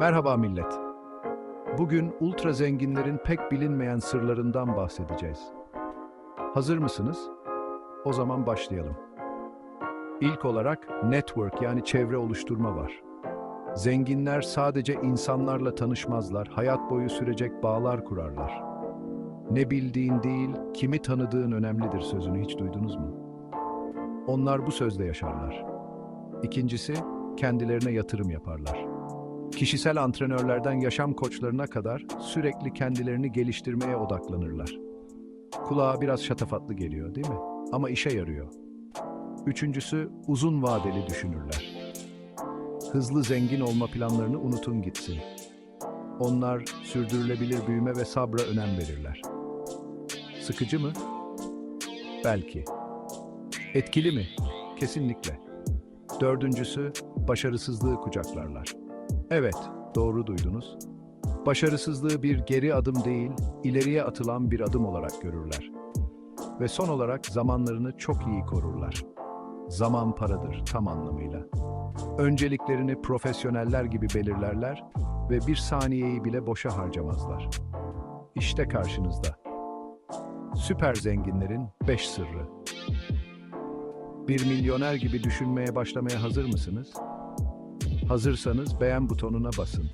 Merhaba millet. Bugün ultra zenginlerin pek bilinmeyen sırlarından bahsedeceğiz. Hazır mısınız? O zaman başlayalım. İlk olarak network yani çevre oluşturma var. Zenginler sadece insanlarla tanışmazlar, hayat boyu sürecek bağlar kurarlar. Ne bildiğin değil, kimi tanıdığın önemlidir sözünü hiç duydunuz mu? Onlar bu sözde yaşarlar. İkincisi, kendilerine yatırım yaparlar. Kişisel antrenörlerden yaşam koçlarına kadar sürekli kendilerini geliştirmeye odaklanırlar. Kulağa biraz şatafatlı geliyor değil mi? Ama işe yarıyor. Üçüncüsü uzun vadeli düşünürler. Hızlı zengin olma planlarını unutun gitsin. Onlar sürdürülebilir büyüme ve sabra önem verirler. Sıkıcı mı? Belki. Etkili mi? Kesinlikle. Dördüncüsü başarısızlığı kucaklarlar. Evet, doğru duydunuz. Başarısızlığı bir geri adım değil, ileriye atılan bir adım olarak görürler. Ve son olarak zamanlarını çok iyi korurlar. Zaman paradır tam anlamıyla. Önceliklerini profesyoneller gibi belirlerler ve bir saniyeyi bile boşa harcamazlar. İşte karşınızda. Süper zenginlerin 5 sırrı. Bir milyoner gibi düşünmeye başlamaya hazır mısınız? Hazırsanız beğen butonuna basın.